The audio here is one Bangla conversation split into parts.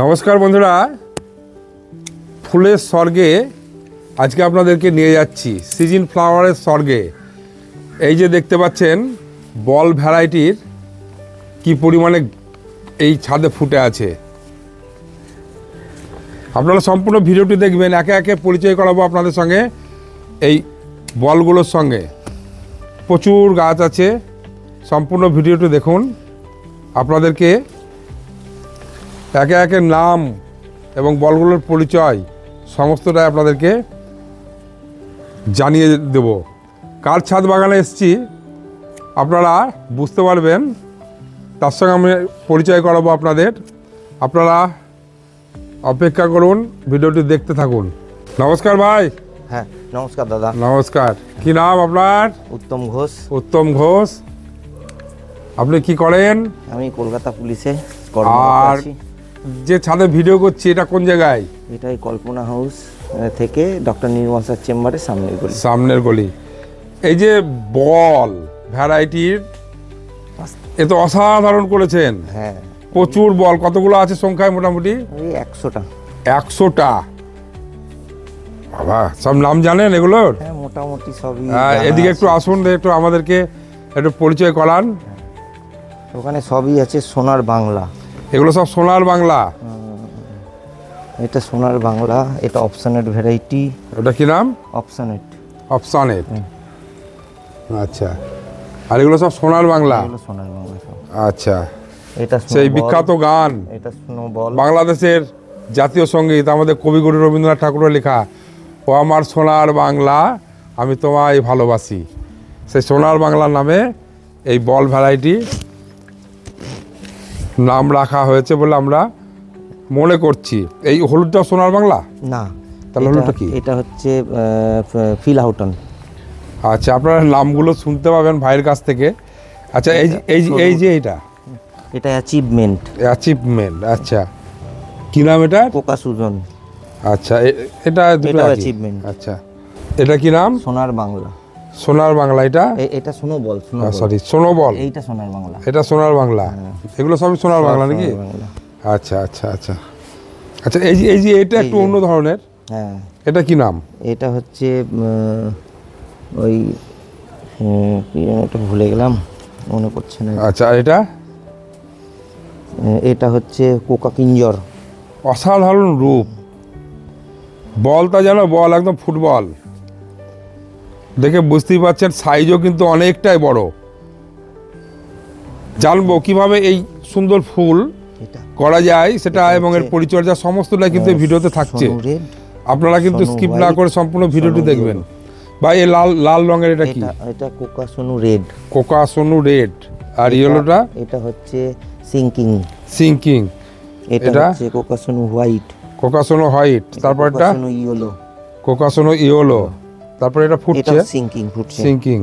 নমস্কার বন্ধুরা। ফুলের স্বর্গে আজকে আপনাদেরকে নিয়ে যাচ্ছি, সিজন ফ্লাওয়ারের স্বর্গে। এই যে দেখতে পাচ্ছেন, বল ভ্যারাইটির কি পরিমাণে এই ছাদে ফুটে আছে। আপনারা সম্পূর্ণ ভিডিওটি দেখবেন, একে একে পরিচয় করাবো আপনাদের সঙ্গে এই বলগুলোর সঙ্গে। প্রচুর গাছ আছে, সম্পূর্ণ ভিডিওটি দেখুন। আপনাদেরকে একে একে নাম এবং বলগুলোর পরিচয় সমস্তটাই আপনাদেরকে জানিয়ে দেব। কার ছাদ বাগানে এসেছি আপনারা বুঝতে পারবেন। তার সঙ্গে আমি পরিচয় করাবো আপনাদের। আপনারা অপেক্ষা করুন ভিডিওটি দেখতে থাকুন। নমস্কার ভাই। হ্যাঁ নমস্কার দাদা। নমস্কার। কি নাম আপনার? উত্তম ঘোষ। উত্তম ঘোষ। আপনি কি করেন? আমি কলকাতা পুলিশে আর যে ছাদে ভিডিও করছি এটা কোন জায়গায়? এটাই কল্পনা হাউস থেকে ডক্টর নির্মল স্যার চেম্বারের সামনে গলি। সামনের গলি। এই যে বল ভ্যারাইটির এ তো অসাধারণ করেছেন। হ্যাঁ। প্রচুর বল কতগুলো আছে সংখ্যায় মোটামুটি? ওই একশোটা। একশোটা। বাবা সব নাম জানেন এগুলোর? হ্যাঁ মোটামুটি সবই হ্যাঁ, এদিকে একটু আসুন একটু আমাদেরকে একটু পরিচয় করান। ওখানে সবই আছে সোনার বাংলা। এগুলো সব সোনার বাংলা। এটা সোনার বাংলা এটা অপশানেট ভ্যারাইটি। ওটা কি নাম? অপশানেট। অপশানের আচ্ছা। আর এগুলো সব সোনার বাংলা? সোনার বাংলা আচ্ছা। এটা সেই বিখ্যাত গান। এটা স্নো বল বাংলাদেশের জাতীয় সংগীত। আমাদের কবিগুরু রবীন্দ্রনাথ ঠাকুরের লেখা ও আমার সোনার বাংলা আমি তোমায় ভালোবাসি। সেই সোনার বাংলার নামে এই বল ভ্যারাইটি নাম রাখা হয়েছে বলে আমরা মনে করছি। এই হলুদটা সোনার বাংলা? না। তাহলে হলুদটা কি? এটা হচ্ছে ফিল আউটন আচ্ছা আপনারা নামগুলো শুনতে পাবেন ভাইয়ের কাছ থেকে। আচ্ছা এই এই এই যে এটা? এটা অ্যাচিভমেন্ট অ্যাচিভমেন্ট আচ্ছা। কি নাম এটা? কোকা সুজন। আচ্ছা এটা দুটো achievement। আচ্ছা। এটা কি নাম? সোনার বাংলা। সোনার বাংলা এটা? এটা শোনো বল সরি শোনো বল। এইটা সোনার বাংলা। এটা সোনার বাংলা? এগুলো সবই সোনার বাংলা নাকি? আচ্ছা আচ্ছা আচ্ছা। আচ্ছা এই যে এই যে এটা একটু অন্য ধরনের? হ্যাঁ। এটা কি নাম? এটা হচ্ছে ওই এটা ভুলে গেলাম মনে পড়ছে না। আচ্ছা আর এটা? এটা হচ্ছে কোকা কিঞ্জর। অসাধারণ রূপ। বলটা যেন বল একদম ফুটবল। দেখে বুঝতেই পারছেন সাইজও কিন্তু অনেকটাই বড়। জানব কীভাবে এই সুন্দর ফুল করা যায় সেটা এবং এর পরিচর্যা সমস্তটা কিন্তু ভিডিওতে থাকছে। আপনারা কিন্তু স্কিপ না করে সম্পূর্ণ ভিডিওটি দেখবেন। ভাই এই লাল লাল রঙের এটা কি? এটা কোকা সোনু রেড। কোকা সোনু রেড। আর ইয়েলোটা? এটা হচ্ছে সিঙ্কিং। সিঙ্কিং। এটা? হচ্ছে কোকা সোনু হোয়াইট। কোকা সোনো হোয়াইট। তারপর এটা? সোনু ইয়েলো। কোকা সোনো ইয়েলো। তারপর এটা এটা ফুটছে সিঙ্কিং ফুটছে। সিঙ্কিং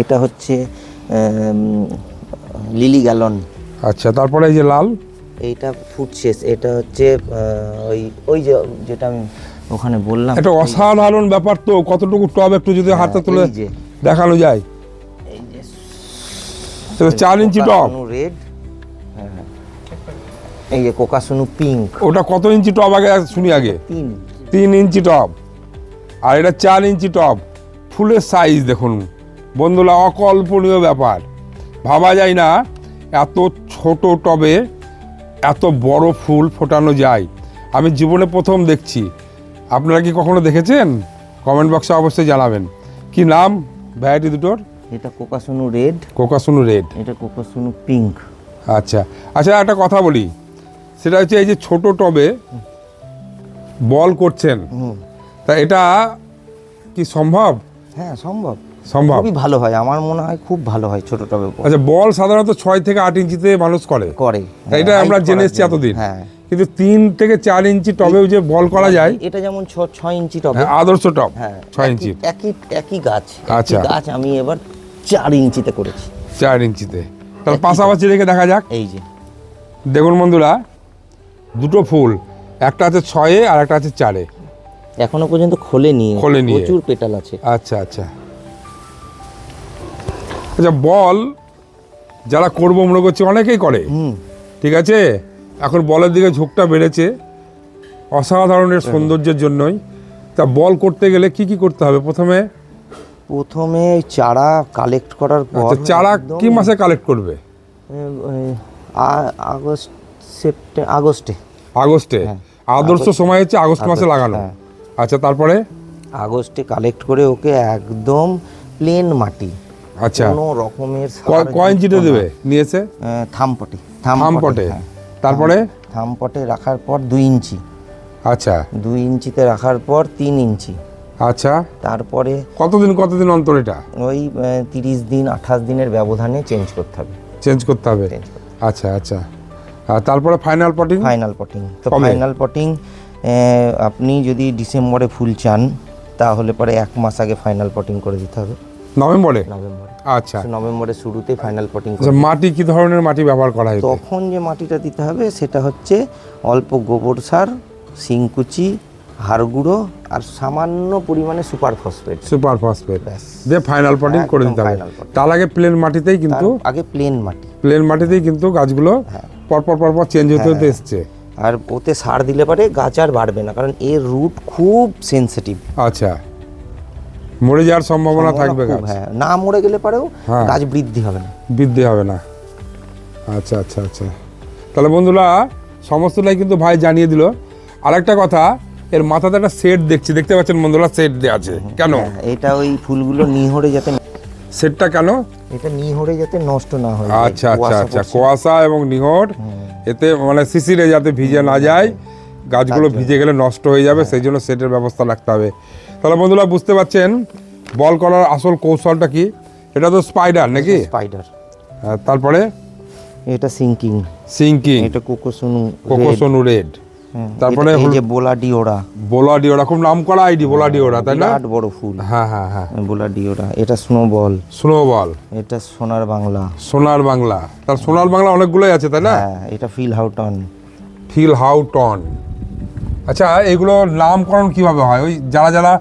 এটা হচ্ছে লিলি গ্যালন আচ্ছা তারপরে এই যে লাল? এইটা ফুটছে এটা হচ্ছে ওই ওই যে যেটা আমি ওখানে বললাম। এটা অসাধারণ ব্যাপার তো কতটুকু টব একটু যদি হাতে তুলে হ্যাঁ, দেখানো যায়। এই যে এটা চার ইঞ্চি টব। রেড এই যে কোকাসুনু পিঙ্ক ওটা কত ইঞ্চি টব আগে শুনি আগে? তিন। তিন ইঞ্চি টব। আর এটা চার ইঞ্চি টব ফুলের সাইজ দেখুন। বন্ধুরা অকল্পনীয় ব্যাপার। ভাবা যায় না এত ছোট টবে এত বড় ফুল ফোটানো যায়। আমি জীবনে প্রথম দেখছি। আপনারা কি কখনো দেখেছেন? কমেন্ট বক্সে অবশ্যই জানাবেন। কি নাম? ভ্যারাইটি দুটোর? এটা কোকাসুনু রেড। কোকাসুনু রেড। এটা কোকাসুনু পিঙ্ক আচ্ছা। আচ্ছা একটা কথা বলি। সেটা হচ্ছে এই যে ছোট টবে বল করছেন। তা এটা কি সম্ভব? হ্যাঁ সম্ভব। সম্ভব। খুবই ভালো হয়। আমার মনে হয় খুব ভালো হয় ছোট টবে আচ্ছা বল সাধারণত ছয় থেকে আট ইঞ্চিতে মানুষ করে। করে। এটা হ্যাঁ, আমরা জেনে এসেছি। এতদিন। হ্যাঁ। কিন্তু তিন থেকে চার ইঞ্চি টবেও যে বল করা যায় এটা যেমন ছ- ছয় ইঞ্চি টবে। হ্যাঁ, আদর্শ টব হ্যাঁ ছয় ইঞ্চি। একই একই গাছ। আচ্ছা। গাছ আমি এবার চার ইঞ্চিতে করেছি। চার ইঞ্চিতে। তাহলে পাশাপাশি রেখে দেখা যাক। এই যে। দেখুন বন্ধুরা দুটো ফুল একটা আছে ছয়ে আর একটা আছে চারে। এখনও পর্যন্ত খোলেনি। খোলেনি। প্রচুর পেটাল আছে। আচ্ছা আচ্ছা। আচ্ছা বল যারা করব মনে করছে অনেকেই করে। হুম। ঠিক আছে? এখন বলের দিকে ঝোঁকটা বেড়েছে। অসাধারণের সৌন্দর্যের জন্যই। তা বল করতে গেলে কি কি করতে হবে? প্রথমে? প্রথমে চারা কালেক্ট করার পর আচ্ছা চারা একদম, কি মাসে কালেক্ট করবে? আগস্ট সেপ্টে আগস্টে। আগস্টে? হ্যাঁ, আদর্শ সময় হচ্ছে আগস্ট মাসে লাগানো। হ্যাঁ। আচ্ছা তারপরে? আগস্টে কালেক্ট করে ওকে একদম প্লেন মাটি। আচ্ছা। কোনো রকমের সার ক- কয় দেবে। নিয়েছে? থামপটে। থামপটে হ্যাঁ। তারপরে? থামপটে রাখার পর দুই ইঞ্চি। আচ্ছা। দুই ইঞ্চিতে রাখার পর তিন ইঞ্চি। আচ্ছা। তারপরে কতদিন কতদিন অন্তর এটা? ওই তিরিশ দিন আঠাশ দিনের ব্যবধানে চেঞ্জ করতে হবে। চেঞ্জ করতে হবে। আচ্ছা আচ্ছা। আর তারপরে ফাইনাল পটিং ফাইনাল পটিং তো ফাইনাল পটিং আপনি যদি ডিসেম্বরে ফুল চান তাহলে পরে এক মাস আগে ফাইনাল পটিং করে দিতে হবে। নভেম্বরে? নভেম্বরে। আচ্ছা। নভেম্বরের শুরুতে ফাইনাল পটিং আচ্ছা মাটি কি ধরনের মাটি ব্যবহার করা হয়? তখন যে মাটিটা দিতে হবে সেটা হচ্ছে অল্প গোবর সার শিংকুচি হাড় গুঁড়ো আর সামান্য পরিমাণে সুপার ফসফেট সুপার ফসফেট। দিয়ে ফাইনাল পটিং করে দিতে হবে। তার আগে প্লেন মাটিতেই কিন্তু আগে প্লেন মাটি। প্লেন মাটিতেই কিন্তু গাছগুলো হ্যাঁ। পরপর পরপর চেঞ্জ হতে হতে এসছে। আর ওতে সার দিলে পরে গাছ আর বাড়বে না কারণ এর রুট খুব সেনসিটিভ আচ্ছা। মরে যাওয়ার সম্ভাবনা থাকবে হ্যাঁ। না মরে গেলে পরেও হ্যাঁ। গাছ বৃদ্ধি হবে না। বৃদ্ধি হবে না। আচ্ছা আচ্ছা আচ্ছা। তাহলে বন্ধুরা সমস্তটাই কিন্তু ভাই জানিয়ে দিল। আরেকটা কথা এর মাথাতে একটা সেট দেখছি। দেখতে পাচ্ছেন বন্ধুরা সেট দেওয়া আছে। কেন? হ্যাঁ, এটা ওই ফুলগুলো নিহরে যাতে সেটটা কেন? এটা নিহরে যাতে নষ্ট না হয় আচ্ছা আচ্ছা আচ্ছা কুয়াশা এবং নিহর এতে মানে শিশিরে যাতে ভিজে না যায় গাছগুলো ভিজে গেলে নষ্ট হয়ে যাবে সেই জন্য সেটের ব্যবস্থা রাখতে হবে। তাহলে বন্ধুরা বুঝতে পারছেন বল করার আসল কৌশলটা কি? এটা তো স্পাইডার নাকি? স্পাইডার আর তারপরে? এটা সিঙ্কিং সিঙ্কিং এটা কোকোসুনু কোকোসনু রেড তারপরে এই যে বোলা ডিওরা বোলাডি ওরা খুব নাম করা আইডি বোলাডি ওরা তাই না? বিরাট বড় ফুল। হ্যাঁ হ্যাঁ হ্যাঁ। বোলা ডিওরা এটা স্নোবল স্নোবল এটা সোনার বাংলা। সোনার বাংলা। তার সোনার বাংলা অনেকগুলোই আছে তাই না? হ্যাঁ এটা ফিল হাউটন। ফিল হাউ টন আচ্ছা এগুলো নামকরণ কীভাবে হয়? ওই যারা যারা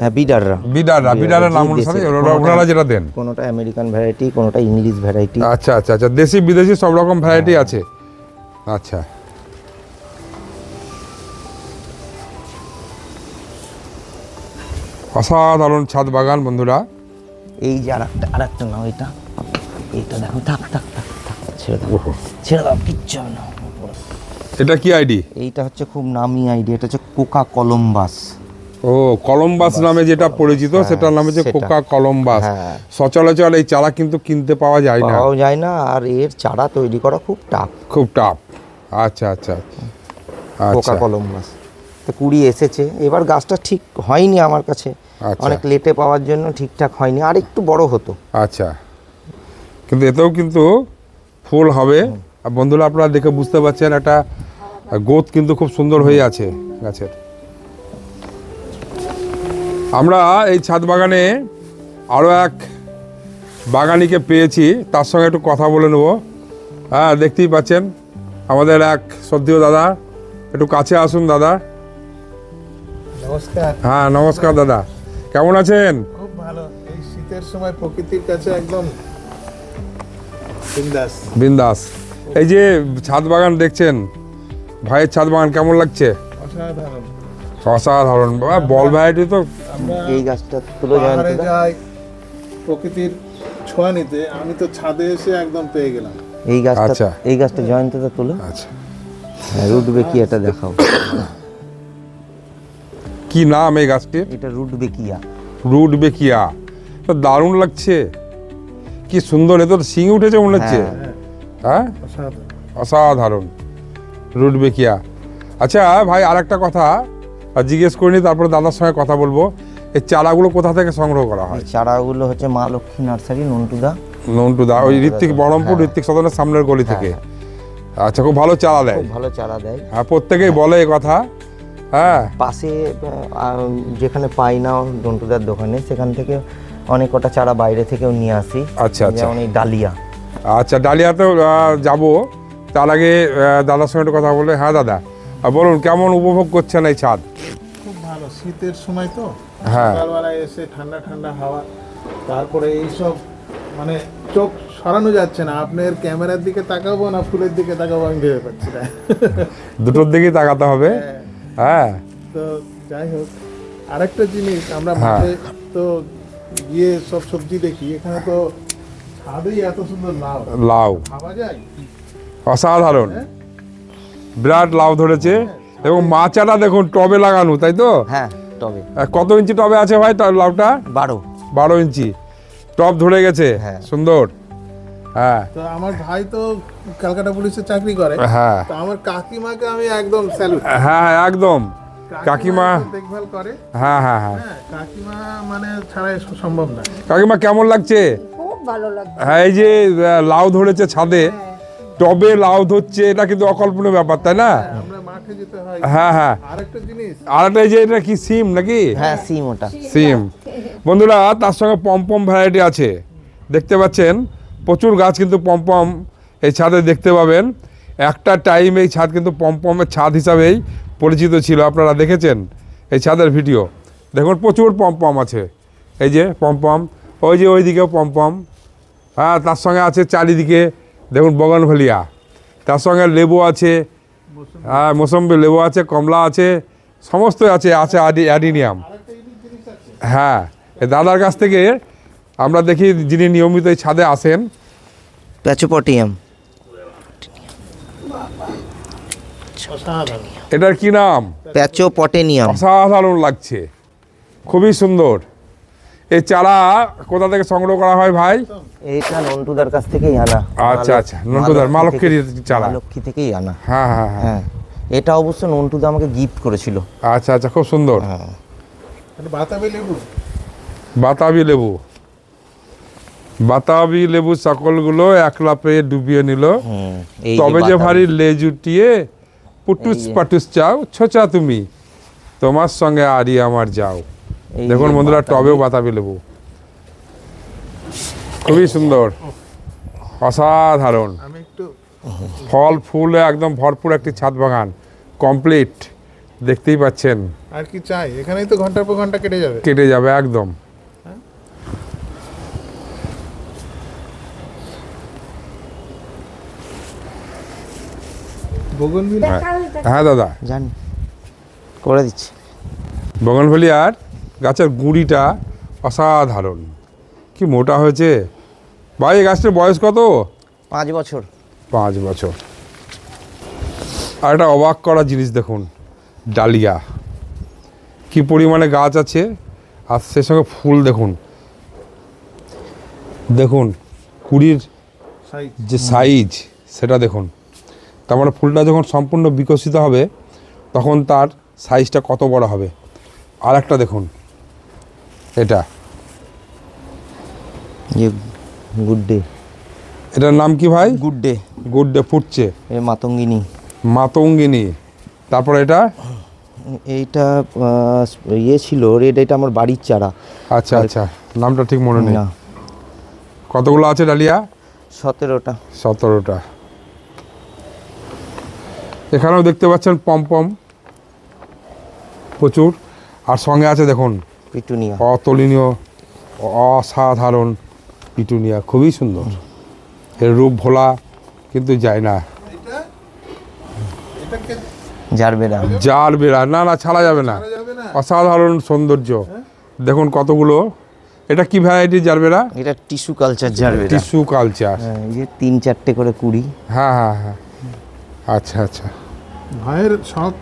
হ্যাঁ বিডাররা। বিডাররা বিডারের নাম অনুসারে ওরা- ওনারা যেটা দেন। কোনোটা আমেরিকান ভ্যারাইটি কোনোটা ইংলিশ ভ্যারাইটি আচ্ছা আচ্ছা আচ্ছা দেশি বিদেশি সব রকম ভ্যারাইটি আছে। আচ্ছা। অসাধারণ ছাদ বাগান বন্ধুরা। এই যে আরেকটা আরেকটা নাও এটা। এইটা দেখো থাক থাক থাক থাক ছেড়ে দাও। ছেড়ে দাও কিচ্ছু না এটা কি আইডি? এইটা হচ্ছে খুব নামি আইডি এটা হচ্ছে কোকা কলম্বাস। ও কলম্বাস নামে যেটা পরিচিত সেটার নাম হচ্ছে কোকা কলম্বাস। হ্যাঁ। সচরাচর এই চারা কিন্তু কিনতে পাওয়া যায় না। পাওয়াও যায় না আর এর চারা তৈরি করা খুব টাফ খুব টাফ আচ্ছা আচ্ছা। কোকা আচ্ছা। কলম্বাস। তো কুড়ি এসেছে। এবার গাছটা ঠিক হয়নি আমার কাছে। আচ্ছা। অনেক লেটে পাওয়ার জন্য ঠিকঠাক হয়নি। আর একটু বড় হতো। আচ্ছা। কিন্তু এতেও কিন্তু ফুল হবে। আর বন্ধুরা আপনারা দেখে বুঝতে পারছেন একটা গোত কিন্তু খুব সুন্দর হয়ে আছে গাছের। আমরা এই ছাদ বাগানে আরও এক বাগানিকে পেয়েছি। তার সঙ্গে একটু কথা বলে নেব। হ্যাঁ দেখতেই পাচ্ছেন আমাদের এক শ্রদ্ধেয় দাদা। একটু কাছে আসুন দাদা। নমস্কার। হ্যাঁ নমস্কার দাদা। কেমন আছেন? খুব ভালো। এই শীতের সময় প্রকৃতির কাছে একদম বিন্দাস। বিন্দাস। এই যে ছাদ বাগান দেখছেন ভাইয়ের ছাদ বাগান কেমন লাগছে? অসাধারণ। অসাধারণ। বল ভ্যারাইটি তো। এই গাছটা তুলে যাই প্রকৃতির ছোঁয়া নিতে আমি তো ছাদে এসে একদম পেয়ে গেলাম। এই গাছটা আচ্ছা। এই গাছটা জয়ন্তদা তুলো। আচ্ছা। রুট বেকিয়াটা এটা দেখাও। কি নাম এই গাছটির? এটা রুট বেকিয়া। রুট বেকিয়া। তো দারুণ লাগছে। কি সুন্দর এত শিং উঠেছে মনে হচ্ছে। হ্যাঁ অসাধারণ। অসাধারণ। রুট বেকিয়া। আচ্ছা ভাই আর একটা কথা আর জিজ্ঞেস করিনি তারপরে দাদার সঙ্গে কথা বলব। এই চারাগুলো কোথা থেকে সংগ্রহ করা হয়? চারাগুলো হচ্ছে মা লক্ষ্মী নার্সারি নন্টুদা। নন্টু দা ওই ঋত্বিক বহরমপুর ঋত্বিক সদনের সামনের গলি থেকে। আচ্ছা খুব ভালো চারা দেয়। ভালো চারা দেয়। হ্যাঁ প্রত্যেকেই বলে এই কথা। হ্যাঁ। পাশে যেখানে পাই না নন্টুদার দোকানে সেখান থেকে অনেক কটা চারা বাইরে থেকেও নিয়ে আসি। আচ্ছা আচ্ছা। যেমন এই ডালিয়া। আচ্ছা ডালিয়াতেও যাব। তার আগে দাদার সঙ্গে একটু কথা বলে হ্যাঁ দাদা? বলুন কেমন উপভোগ করছেন এই ছাদ? খুব ভালো। শীতের সময় তো হ্যাঁ। সকালবেলায় এসে ঠান্ডা ঠান্ডা হাওয়া তারপরে এইসব মানে চোখ সরানো যাচ্ছে না। আপনার ক্যামেরার দিকে তাকাবো না ফুলের দিকে তাকাবো আমি ভেবে পাচ্ছি না। দুটোর দিকেই তাকাতে হবে। হ্যাঁ। তো যাই হোক আরেকটা জিনিস আমরা হ্যাঁ। মাঠে তো গিয়ে সব সবজি দেখি এখানে তো ছাদেই এত সুন্দর লাউ। লাউ। খাওয়া যায়? অসাধারণ। হ্যাঁ। বিরাট লাউ ধরেছে। এবং মাচাটা দেখুন টবে লাগানো তাই তো? হ্যাঁ টবে। কত ইঞ্চি টবে আছে ভাই তার লাউটা? বারো। বারো ইঞ্চি। টপ ধরে গেছে। হ্যাঁ। সুন্দর। হ্যাঁ। তো আমার ভাই তো কলকাতা পুলিশে চাকরি করে। হ্যাঁ। তো আমার কাকিমাকে আমি একদম স্যালুট হ্যাঁ হ্যাঁ, একদম। কাকিমা দেখভাল করে। হ্যাঁ হ্যাঁ হ্যাঁ। হ্যাঁ কাকিমা মানে ছাড়াই সম্ভব না। কাকিমা কেমন লাগছে? খুব ভালো লাগছে। হ্যাঁ এই যে লাউ ধরেছে ছাদে। টবে লাউ ধরছে এটা কিন্তু অকল্পনীয় ব্যাপার তাই না? আমরা মাঠে যেতে হয়। হ্যাঁ হ্যাঁ। আরেকটা জিনিস। আর একটা এই যে এটা কি সিম নাকি? হ্যাঁ সিম ওটা। সিম। বন্ধুরা তার সঙ্গে পমপম ভ্যারাইটি আছে। দেখতে পাচ্ছেন? প্রচুর গাছ কিন্তু পমপম এই ছাদে দেখতে পাবেন। একটা টাইম এই ছাদ কিন্তু পমপমের ছাদ হিসাবেই পরিচিত ছিল। আপনারা দেখেছেন এই ছাদের ভিডিও দেখুন, প্রচুর পমপম আছে। এই যে পমপম ওই যে ওইদিকেও পমপম হ্যাঁ তার সঙ্গে আছে চারিদিকে, দেখুন, বগনভেলিয়া। তার সঙ্গে লেবু আছে। হ্যাঁ মৌসম্বি লেবু আছে, কমলা আছে সমস্ত আছে আছে অ্যাডিনিয়াম। হ্যাঁ দাদার কাছ থেকে আমরা দেখি যিনি নিয়মিত এই ছাদে আসেন। প্যাচোপটিয়াম এটার কি নাম? প্যাচোপটেনিয়াম। অসাধারণ লাগছে। খুবই সুন্দর। এই চারা কোথা থেকে সংগ্রহ করা হয় ভাই? এইটা নন্টুদার কাছ থেকেই আনা। আচ্ছা, আচ্ছা, নন্টুদার, মা লক্ষ্মীর চারা। লক্ষ্মী থেকেই আনা। হ্যাঁ হ্যাঁ হ্যাঁ। হ্যাঁ। এটা অবশ্য নন্টুদা আমাকে গিফট করেছিল। আচ্ছা আচ্ছা খুব সুন্দর। হ্যাঁ। মানে বাতাবি লেবু? বাতাবি লেবু। বাতাবি লেবু সকলগুলো একলা পেয়ে ডুবিয়ে নিল। তবে যে ভারী লেজ উঠিয়ে পুটুস পাটুস চাও ছোচা তুমি। তোমার সঙ্গে আরি আমার যাও। দেখুন বন্ধুরা টবেও বাতাবি লেবু। খুবই সুন্দর। অসাধারণ। ফল ফুলে একদম ভরপুর একটি ছাদ বাগান। কমপ্লিট। দেখতেই পাচ্ছেন। আর কি চাই? এখানেই তো ঘণ্টার পর ঘণ্টা কেটে যাবে। কেটে যাবে একদম। বগনভিল? হ্যাঁ। হ্যাঁ দাদা। জানি। করে দিচ্ছি। বগনভেলিয়ার গাছের গুঁড়িটা অসাধারণ। কি মোটা হয়েছে। ভাই এই গাছটার বয়স কত? পাঁচ বছর। পাঁচ বছর। আর একটা অবাক করা জিনিস দেখুন ডালিয়া। কি পরিমাণে গাছ আছে। আর সে সঙ্গে ফুল দেখুন। দেখুন কুড়ির যে সাইজ সেটা দেখুন। তার মানে ফুলটা যখন সম্পূর্ণ বিকশিত হবে তখন তার সাইজটা কত বড় হবে? আর একটা দেখুন। এটা। ইয়ে গুড ডে এটার নাম কি ভাই? গুড ডে গুড ডে ফুটছে। এ মাতঙ্গিনী। মাতঙ্গিনী। তারপর এটা? এইটা ইয়ে ছিল রেড এটা আমার বাড়ির চারা। আচ্ছা আচ্ছা। নামটা ঠিক মনে নেই। কতগুলো আছে ডালিয়া? সতেরোটা। সতেরোটা। এখানেও দেখতে পাচ্ছেন পমপম প্রচুর। আর সঙ্গে আছে দেখুন পিটুনিয়া। অতুলনীয় অসাধারণ পিটুনিয়া খুবই সুন্দর। এর রূপ ভোলা কিন্তু যায় না। জারবেরা জার বেড়া। না না ছাড়া যাবে না। ছাড়া যাবে না। অসাধারণ সৌন্দর্য। দেখুন কতগুলো। এটা কি ভ্যারাইটি জার বেড়া? এটা tissue culture gerbera tissue culture হ্যাঁ, এই যে তিন চারটে করে কুড়ি। হ্যাঁ হ্যাঁ হ্যাঁ। আচ্ছা আচ্ছা। ভাইয়ের শখ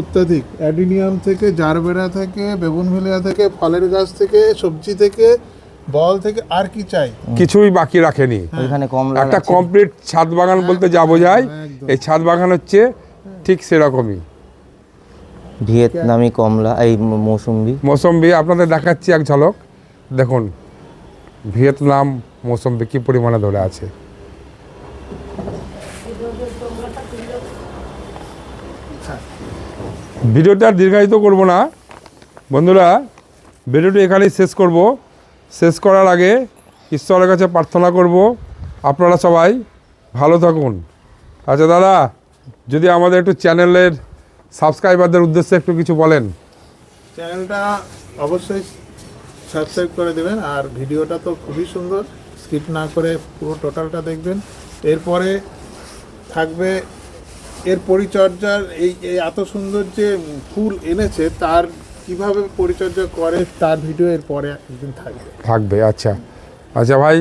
অত্যাধিক। অ্যাডিনিয়াম থেকে জারবেরা থেকে বেগুনভেলিয়া থেকে ফলের গাছ থেকে সবজি থেকে বল থেকে আর কি চাই? কিছুই বাকি রাখেনি। ওইখানে কমলা একটা কমপ্লিট ছাদ বাগান বলতে যা বোঝায় এই ছাদ বাগান হচ্ছে ঠিক সেরকমই। ভিয়েতনামি কমলা এই মৌসুম্বি। মৌসম্বি আপনাদের দেখাচ্ছি এক ঝলক। দেখুন ভিয়েতনাম মৌসম্বি কি পরিমাণে ধরে আছে। ভিডিওটা দীর্ঘায়িত করব না। বন্ধুরা, ভিডিওটি এখানেই শেষ করব। শেষ করার আগে ঈশ্বরের কাছে প্রার্থনা করব। আপনারা সবাই ভালো থাকুন। আচ্ছা দাদা, যদি আমাদের একটু চ্যানেলের সাবস্ক্রাইবারদের উদ্দেশ্যে একটু কিছু বলেন। চ্যানেলটা অবশ্যই সাবস্ক্রাইব করে দেবেন আর ভিডিওটা তো খুবই সুন্দর। স্কিপ না করে পুরো টোটালটা দেখবেন। এরপরে থাকবে এর পরিচর্যার এই এই এত সুন্দর যে ফুল এনেছে তার কীভাবে পরিচর্যা করে তার ভিডিও এর পরে একদিন থাকবে। থাকবে আচ্ছা। আচ্ছা ভাই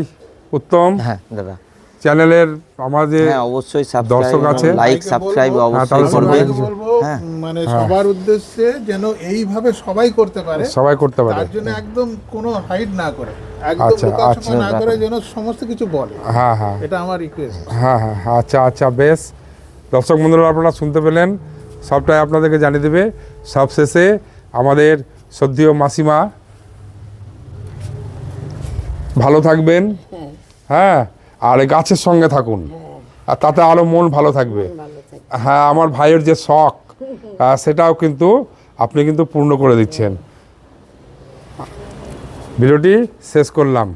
উত্তম? হ্যাঁ দাদা। চ্যানেলের আমাদের হ্যাঁ অবশ্যই দর্শক আছে? লাইক সাবস্ক্রাইব হ্যাঁ, অবশ্যই। করবেন। ভাইকে বলব হ্যাঁ। মানে সবার উদ্দেশ্যে যেন এইভাবে সবাই করতে পারে সবাই করতে পারে। তার জন্য একদম কোনো হাইড না করে একদম আচ্ছা, আচ্ছা। না করে যেন সমস্ত কিছু বলে। হ্যাঁ হ্যাঁ। এটা আমার রিকোয়েস্ট হ্যাঁ হ্যাঁ হ্যাঁ, আচ্ছা আচ্ছা বেশ। দর্শক বন্ধুরা আপনারা শুনতে পেলেন সবটাই আপনাদেরকে জানিয়ে দেবে। সবশেষে আমাদের সদ্যীয় মাসিমা ভালো থাকবেন। হ্যাঁ আর এই গাছের সঙ্গে থাকুন। আর তাতে আরও মন ভালো থাকবে। হ্যাঁ আমার ভাইয়ের যে শখ সেটাও কিন্তু আপনি কিন্তু পূর্ণ করে দিচ্ছেন। ভিডিওটি শেষ করলাম।